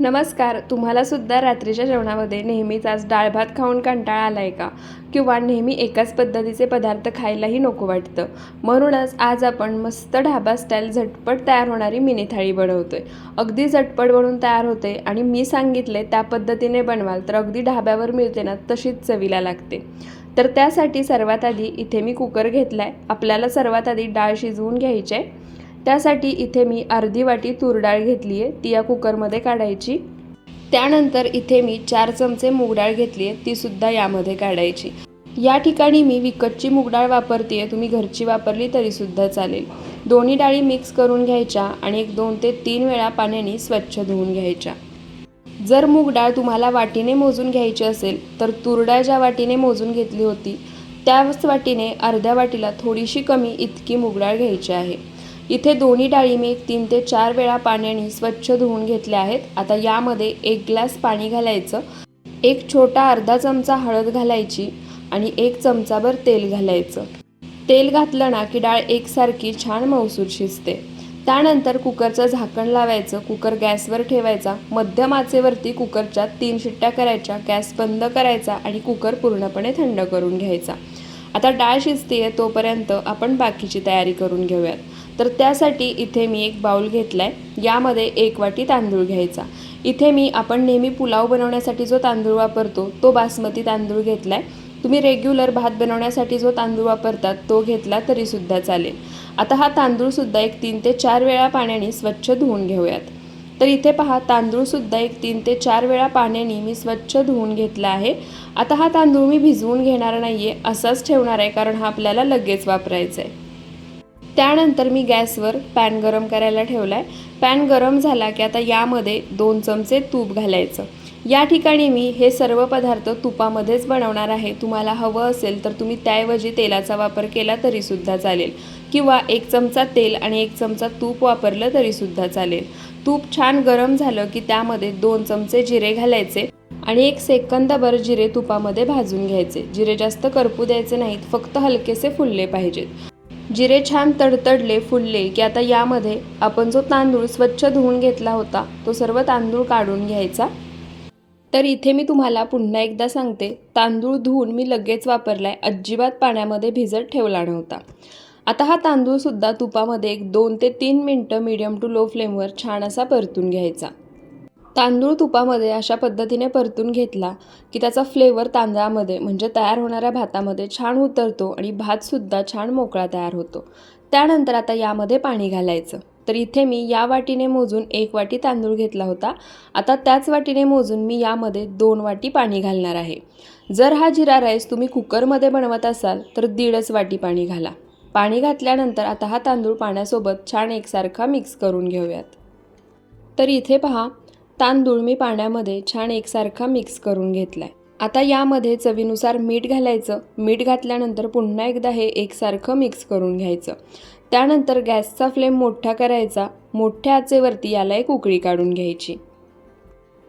नमस्कार तुम्हाला सुद्धा रात्रीच्या जेवणामध्ये नेहमीच आज डाळ भात खाऊन कंटाळा आलाय का? किंवा नेहमी एकाच पद्धतीचे पदार्थ खायलाही नको वाटतं? म्हणूनच आज आपण मस्त ढाबा स्टाईल झटपट तयार होणारी मिनी थाळी बनवतोय. अगदी झटपट बनवून तयार होते आणि मी सांगितले त्या पद्धतीने बनवाल तर अगदी ढाब्यावर मिळते ना तशीच चवीला लागते. तर त्यासाठी सर्वात आधी इथे मी कुकर घेतलाय. आपल्याला सर्वात आधी डाळ शिजवून घ्यायची आहे त्यासाठी इथे मी अर्धी वाटी तूर डाळ घेतली आहे ती या कुकरमध्ये काढायची. त्यानंतर इथे मी चार चमचे मूगडाळ घेतली आहे तीसुद्धा यामध्ये काढायची. या ठिकाणी मी विकतची मूगडाळ वापरते आहे तुम्ही घरची वापरली तरीसुद्धा चालेल. दोन्ही डाळी मिक्स करून घ्यायच्या आणि एक दोन ते तीन वेळा पाण्याने स्वच्छ धुवून घ्यायच्या. जर मूगडाळ तुम्हाला वाटीने मोजून घ्यायची असेल तर तुरडाळ ज्या वाटीने मोजून घेतली होती त्याच वाटीने अर्ध्या वाटीला थोडीशी कमी इतकी मूगडाळ घ्यायची आहे. इथे दोन्ही डाळी मी एक तीन ते चार वेळा पाण्याने स्वच्छ धुवून घेतल्या आहेत. आता यामध्ये एक ग्लास पाणी घालायचं एक छोटा अर्धा चमचा हळद घालायची आणि एक चमचाभर तेल घालायचं. तेल घातलं ना की डाळ एकसारखी छान मौसूर शिजते. त्यानंतर कुकरचं झाकण लावायचं कुकर गॅसवर ठेवायचा मध्यम आचेवरती कुकरच्या तीन शिट्ट्या करायच्या गॅस बंद करायचा आणि कुकर पूर्णपणे थंड करून घ्यायचा. आता डाळ शिजते तोपर्यंत आपण बाकीची तयारी करून घेऊयात. तर त्यासाठी इथे मी एक बाउल घेतला आहे यामध्ये एक वाटी तांदूळ घ्यायचा. इथे मी आपण नेहमी पुलाव बनवण्यासाठी जो तांदूळ वापरतो तो बासमती तांदूळ घेतला आहे तुम्ही रेग्युलर भात बनवण्यासाठी जो तांदूळ वापरतात तो घेतला तरीसुद्धा चालेल. आता हा तांदूळसुद्धा एक तीन ते चार वेळा पाण्याने स्वच्छ धुवून घेऊयात. तर इथे पहा तांदूळसुद्धा एक तीन ते चार वेळा पाण्याने मी स्वच्छ धुवून घेतला आहे. आता हा तांदूळ मी भिजवून घेणार नाही आहे असाच ठेवणार आहे कारण हा आपल्याला लगेच वापरायचा आहे त्यानंतर मी गॅसवर पॅन गरम करायला ठेवला आहे पॅन गरम झाला की आता यामध्ये दोन चमचे तूप घालायचं. या ठिकाणी मी हे सर्व पदार्थ तुपामध्येच बनवणार आहे. तुम्हाला हवं असेल तर तुम्ही त्याऐवजी तेलाचा वापर केला तरीसुद्धा चालेल. किंवा एक चमचा तेल आणि एक चमचा तूप वापरलं तरीसुद्धा चालेल. तूप छान गरम झालं की त्यामध्ये दोन चमचे जिरे घालायचे आणि एक सेकंदाभर जिरे तुपामध्ये भाजून घ्यायचे. जिरे जास्त करपू द्यायचे नाहीत फक्त हलकेसे फुलले पाहिजेत. जिरे छान तडतडले फुलले की आता यामध्ये आपण जो तांदूळ स्वच्छ धुवून घेतला होता तो सर्व तांदूळ काढून घ्यायचा. तर इथे मी तुम्हाला पुन्हा एकदा सांगते तांदूळ धुवून मी लगेच वापरलाय अजिबात पाण्यामध्ये भिजत ठेवला नव्हता. आता हा तांदूळसुद्धा तुपामध्ये एक दोन ते तीन मिनटं मीडियम टू लो फ्लेमवर छान असा परतून घ्यायचा. तांदूळ तुपामध्ये अशा पद्धतीने परतून घेतला की त्याचा फ्लेवर तांदळामध्ये म्हणजे तयार होणाऱ्या भातामध्ये छान उतरतो आणि भातसुद्धा छान मोकळा तयार होतो. त्यानंतर आता यामध्ये पाणी घालायचं. तर इथे मी या वाटीने मोजून एक वाटी तांदूळ घेतला होता. आता त्याच वाटीने मोजून मी यामध्ये दोन वाटी पाणी घालणार आहे. जर हा जिरा राईस तुम्ही कुकरमध्ये बनवत असाल तर दीडच वाटी पाणी घाला. पाणी घातल्यानंतर आता हा तांदूळ पाण्यासोबत छान एकसारखा मिक्स करून घेऊयात. तर इथे पहा तांदूळ मी पाण्यामध्ये छान एकसारखा मिक्स करून घेतलाय. आता यामध्ये चवीनुसार मीठ घालायचं. मीठ घातल्यानंतर पुन्हा एकदा हे एकसारखं मिक्स करून घ्यायचं. त्यानंतर गॅसचा फ्लेम मोठा करायचा. मोठ्या आचेवरती याला एक उकळी काढून घ्यायची.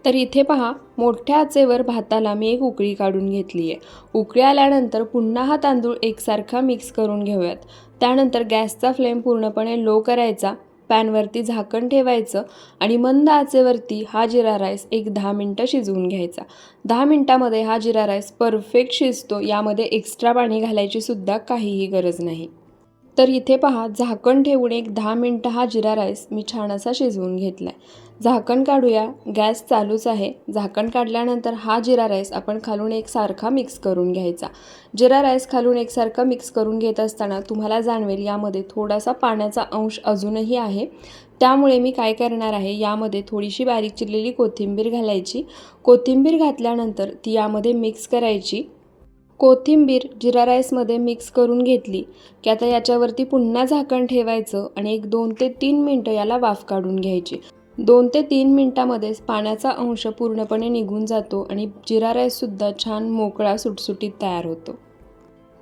तर इथे पहा मोठ्या आचेवर भाताला मी एक उकळी काढून घेतली आहे उकळी आल्यानंतर पुन्हा हा तांदूळ एकसारखा मिक्स करून घेऊयात. त्यानंतर गॅसचा फ्लेम पूर्णपणे लो करायचा. पॅनवरती झाकण ठेवायचं आणि मंद आचेवरती हा जिरा राईस एक दहा मिनटं शिजवून घ्यायचा. दहा मिनटामध्ये हा जिरा राईस परफेक्ट शिजतो. यामध्ये एक्स्ट्रा पाणी घालायची सुद्धा काहीही गरज नाही. तर इथे पहा झाकण ठेवून एक दहा मिनटं हा जिरा राईस मी छान असा शिजवून घेतला आहे झाकण काढूया गॅस चालूच आहे. झाकण काढल्यानंतर हा जिरा राईस आपण खालून एकसारखा मिक्स करून घ्यायचा. जिरा राईस खालून एकसारखा मिक्स करून घेत असताना तुम्हाला जाणवेल यामध्ये थोडासा पाण्याचा अंश अजूनही आहे. त्यामुळे मी काय करणार आहे यामध्ये थोडीशी बारीक चिरलेली कोथिंबीर घालायची. कोथिंबीर घातल्यानंतर ती यामध्ये मिक्स करायची. कोथिंबीर जिरा राईसमध्ये मिक्स करून घेतली की आता याच्यावरती पुन्हा झाकण ठेवायचं आणि एक दोन ते तीन मिनटं याला वाफ काढून घ्यायची. दोन ते तीन मिनटामध्येच पाण्याचा अंश पूर्णपणे निघून जातो आणि जिरा राईससुद्धा छान मोकळा सुटसुटीत तयार होतो.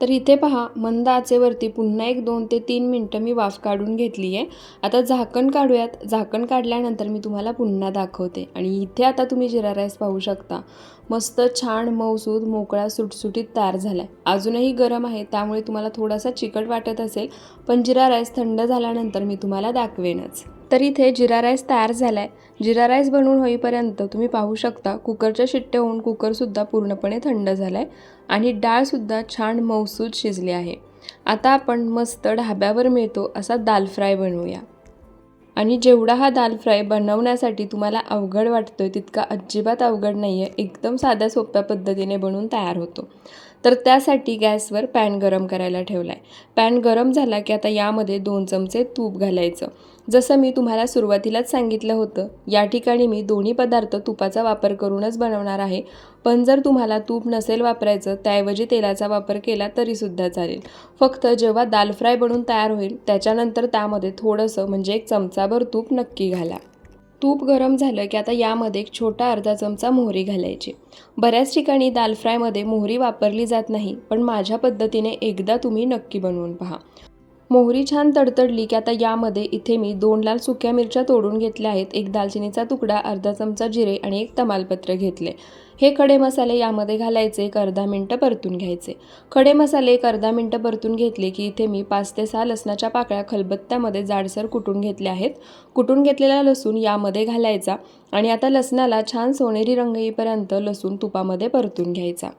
तर इथे पहा मंद आचेवरती पुन्हा एक दोन ते तीन मिनटं मी वाफ काढून घेतली आहे. आता झाकण काढूयात. झाकण काढल्यानंतर मी तुम्हाला पुन्हा दाखवते. आणि इथे आता तुम्ही जिरा राईस पाहू शकता. मस्त छान मऊसूद मोकळा सुटसुटीत तयार झाला आहे अजूनही गरम आहे त्यामुळे तुम्हाला थोडासा चिकट वाटत असेल पण जिरा राईस थंड झाल्यानंतर मी तुम्हाला दाखवेनच. तर इथे जिरा राईस तयार झाला आहे जिरा राईस बनवून होईपर्यंत तुम्ही पाहू शकता कुकरच्या शिट्ट्या होऊन कुकरसुद्धा पूर्णपणे थंड झाला आहे आणि डाळसुद्धा छान मौसूद शिजली आहे. आता आपण मस्त ढाब्यावर मिळतो असा दाल फ्राय बनवूया. आणि जेवढा हा दाल फ्राय बनवण्यासाठी तुम्हाला अवघड वाटतोय तितका अजिबात अवघड नाही आहे एकदम साध्या सोप्या पद्धतीने बनवून तयार होतो. तर त्यासाठी गॅसवर पॅन गरम करायला ठेवला आहे पॅन गरम झाला की आता यामध्ये दोन चमचे तूप घालायचं. जसं मी तुम्हाला सुरुवातीलाच सांगितलं होतं या ठिकाणी मी दोन्ही पदार्थ तुपाचा वापर करूनच बनवणार आहे. पण जर तुम्हाला तूप नसेल वापरायचं त्याऐवजी तेलाचा वापर केला तरीसुद्धा चालेल. फक्त जेव्हा दाल फ्राय बनून तयार होईल त्याच्यानंतर त्यामध्ये थोडंसं म्हणजे एक चमचाभर तूप नक्की घाला. तूप गरम झालं की आता यामध्ये एक छोटा अर्धा चमचा मोहरी घालायची. बऱ्याच ठिकाणी दाल फ्रायमध्ये मोहरी वापरली जात नाही पण माझ्या पद्धतीने एकदा तुम्ही नक्की बनवून पहा. मोहरी छान तडतडली की आता यामध्ये इथे मी दोन लाल सुक्या मिरच्या तोडून घेतल्या आहेत. एक दालचिनीचा तुकडा अर्धा चमचा जिरे आणि एक तमालपत्र घेतले. हे खडे मसाले यामध्ये घालायचे एक अर्धा मिनटं परतून घ्यायचे. खडे मसाले एक अर्धा मिनटं परतून घेतले की इथे मी पाच ते सहा लसणाच्या पाकळ्या खलबत्त्यामध्ये जाडसर कुटून घेतल्या आहेत. कुटून घेतलेला लसूण यामध्ये घालायचा आणि आता लसणाला छान सोनेरी रंग येईपर्यंत लसूण तुपामध्ये परतून घ्यायचा.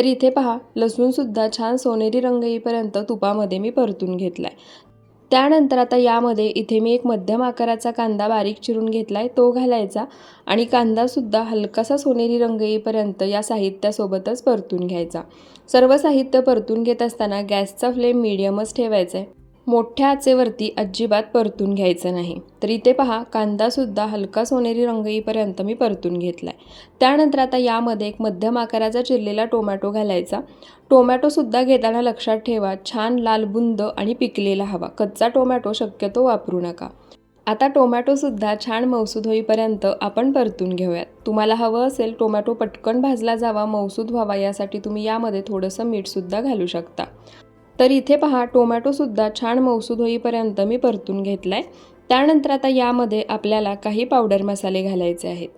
तर इथे पहा लसूणसुद्धा छान सोनेरी रंग येईपर्यंत तुपामध्ये मी परतून घेतला आहे त्यानंतर आता यामध्ये इथे मी एक मध्यम आकाराचा कांदा बारीक चिरून घेतला आहे तो घालायचा आणि कांदासुद्धा हलकासा सोनेरी रंग येईपर्यंत या साहित्यासोबतच परतून घ्यायचा. सर्व साहित्य परतून घेत असताना गॅसचा फ्लेम मिडियमच ठेवायचा आहे मोठ्या आचेवरती अजिबात परतून घ्यायचं नाही. तर इथे पहा कांदासुद्धा हलका सोनेरी रंग येईपर्यंत मी परतून घेतला आहे त्यानंतर आता यामध्ये एक मध्यम आकाराचा चिरलेला टोमॅटो घालायचा. टोमॅटोसुद्धा घेताना लक्षात ठेवा छान लाल बुंद आणि पिकलेला हवा. कच्चा टोमॅटो शक्यतो वापरू नका. आता टोमॅटोसुद्धा छान मौसूद होईपर्यंत आपण परतून घेऊयात. तुम्हाला हवं असेल टोमॅटो पटकन भाजला जावा मौसूद व्हावा यासाठी तुम्ही यामध्ये थोडंसं मीठसुद्धा घालू शकता. तर इथे पहा टोमॅटोसुद्धा छान मौसूद होईपर्यंत मी परतून घेतला आहे त्यानंतर आता यामध्ये आपल्याला काही पावडर मसाले घालायचे आहेत.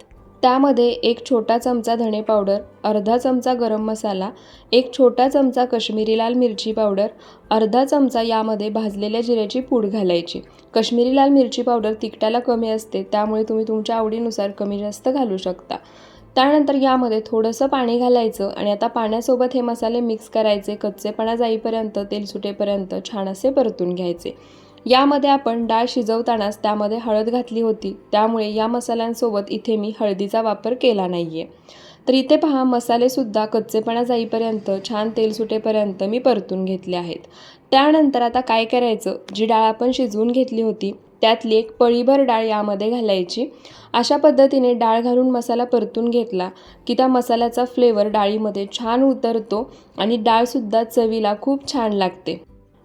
त्यामध्ये एक छोटा चमचा धणे पावडर अर्धा चमचा गरम मसाला एक छोटा चमचा कश्मीरी लाल मिरची पावडर अर्धा चमचा यामध्ये भाजलेल्या जिऱ्याची पूड घालायची. कश्मीरी लाल मिरची पावडर तिखटाला कमी असते त्यामुळे तुम्ही तुमच्या आवडीनुसार कमी जास्त घालू शकता. त्यानंतर यामध्ये थोडंसं पाणी घालायचं आणि आता पाण्यासोबत हे मसाले मिक्स करायचे कच्चेपणा जाईपर्यंत तेल सुटेपर्यंत छान असे परतून घ्यायचे. यामध्ये आपण डाळ शिजवतानाच त्यामध्ये हळद घातली होती. त्यामुळे या मसाल्यांसोबत इथे मी हळदीचा वापर केला नाही आहे तर इथे पहा मसालेसुद्धा कच्चेपणा जाईपर्यंत छान तेल सुटेपर्यंत मी परतून घेतले आहेत. त्यानंतर आता काय करायचं? जी डाळ आपण शिजवून घेतली होती त्यातली एक पळीभर डाळ यामध्ये घालायची. अशा पद्धतीने डाळ घालून मसाला परतून घेतला की त्या मसाल्याचा फ्लेवर डाळीमध्ये छान उतरतो आणि डाळसुद्धा चवीला खूप छान लागते.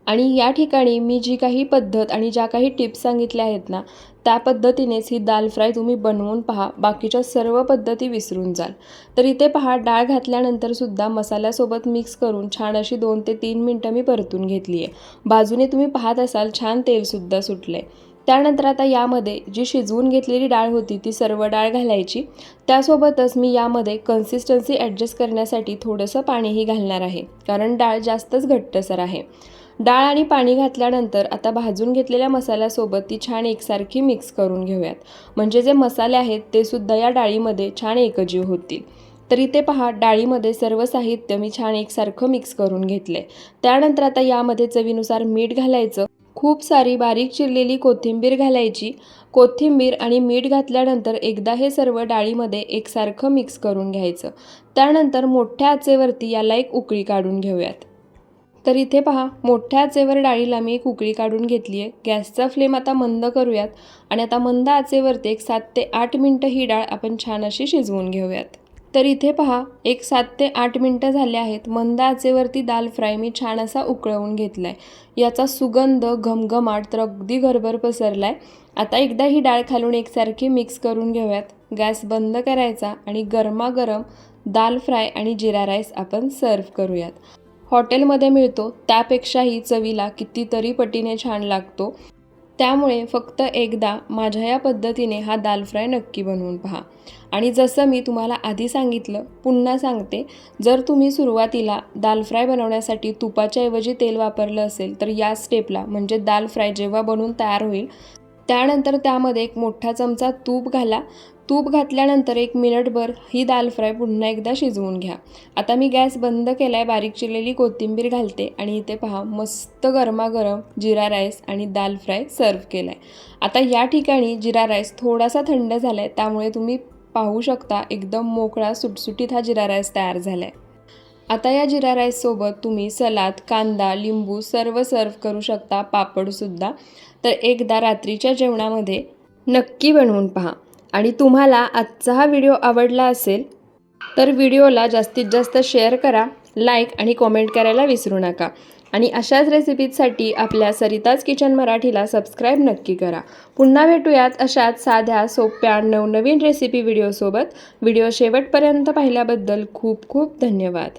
आणि या ठिकाणी मी जी काही पद्धत आणि ज्या काही टिप्स सांगितल्या आहेत ना त्या पद्धतीनेच ही दाल फ्राय तुम्ही बनवून पहा. बाकीच्या सर्व पद्धती विसरून जाल. तर इथे पहा डाळ घातल्यानंतर सुद्धा मसाल्यासोबत मिक्स करून छान अशी दोन ते तीन मिनटं मी परतून घेतली आहे बाजूने तुम्ही पाहत असाल छान तेलसुद्धा सुटलं आहे त्यानंतर आता यामध्ये जी शिजवून घेतलेली डाळ होती ती सर्व डाळ घालायची. त्यासोबतच मी यामध्ये कन्सिस्टन्सी ॲडजस्ट करण्यासाठी थोडंसं पाणीही घालणार आहे कारण डाळ जास्तच घट्टसर आहे. डाळ आणि पाणी घातल्यानंतर आता भाजून घेतलेल्या मसाल्यासोबत ती छान एकसारखी मिक्स करून घेऊयात. म्हणजे जे मसाले आहेत ते सुद्धा या डाळीमध्ये छान एकजीव होतील. तर इथे पहा डाळीमध्ये सर्व साहित्य मी छान एकसारखं मिक्स करून घेतले त्यानंतर आता यामध्ये चवीनुसार मीठ घालायचं. खूप सारी बारीक चिरलेली कोथिंबीर घालायची. कोथिंबीर आणि मीठ घातल्यानंतर एकदा हे सर्व डाळीमध्ये एकसारखं मिक्स करून घ्यायचं. त्यानंतर मोठ्या आचेवरती याला एक उकळी काढून घेऊयात. तर इथे पहा मोठ्या आचेवर डाळीला मी एक उकळी काढून घेतली आहे गॅसचा फ्लेम आता मंद करूयात आणि आता मंद आचेवरती एक सात ते आठ मिनटं ही डाळ आपण छान अशी शिजवून घेऊयात. तर इथे पहा एक सात ते आठ मिनटं झाले आहेत. मंद आचेवरती दाल फ्राय मी छान असा उकळवून घेतला आहे याचा सुगंध घमघमाट तर अगदी घरभर पसरला आहे आता एकदा ही डाळ खालून एकसारखी मिक्स करून घेऊयात. गॅस बंद करायचा आणि गरमागरम दाल फ्राय आणि जिरा राईस आपण सर्व करूयात. हॉटेलमध्ये मिळतो. त्यापेक्षाही चवीला कितीतरी पटीने छान लागतो. त्यामुळे फक्त एकदा माझ्या या पद्धतीने हा दाल फ्राय नक्की बनवून पहा. आणि जसं मी तुम्हाला आधी सांगितलं पुन्हा सांगते जर तुम्ही सुरुवातीला दाल फ्राय बनवण्यासाठी तुपाच्या ऐवजी तेल वापरलं असेल तर या स्टेपला म्हणजे दाल फ्राय जेव्हा बनवून तयार होईल त्यानंतर त्यामध्ये एक मोठा चमचा तूप घाला. तूप घातल्यानंतर एक मिनिटभर ही दाल फ्राय पुन्हा एकदा शिजवून घ्या. आता मी गॅस बंद केला आहे बारीक चिरलेली कोथिंबीर घालते आणि इथे पहा मस्त गरमागरम जिरा राईस आणि दाल फ्राय सर्व केला आहे आता या ठिकाणी जिरा राईस थोडासा थंड झाला आहे त्यामुळे तुम्ही पाहू शकता एकदम मोकळा सुटसुटीत हा जिरा राईस तयार झाला आहे आता या जिरा राईससोबत तुम्ही सलाद कांदा लिंबू सर्व सर्व करू शकता पापडसुद्धा तर एकदा रात्रीच्या जेवणामध्ये नक्की बनवून पहा. आणि तुम्हाला आजचा हा व्हिडिओ आवडला असेल तर व्हिडिओला जास्तीत जास्त शेअर करा लाईक आणि कॉमेंट करायला विसरू नका. आणि अशाच रेसिपीजसाठी आपल्या सरिताज किचन मराठीला सबस्क्राईब नक्की करा. पुन्हा भेटूयात अशाच साध्या सोप्या नवनवीन रेसिपी व्हिडिओसोबत. व्हिडिओ शेवटपर्यंत पाहिल्याबद्दल खूप खूप धन्यवाद.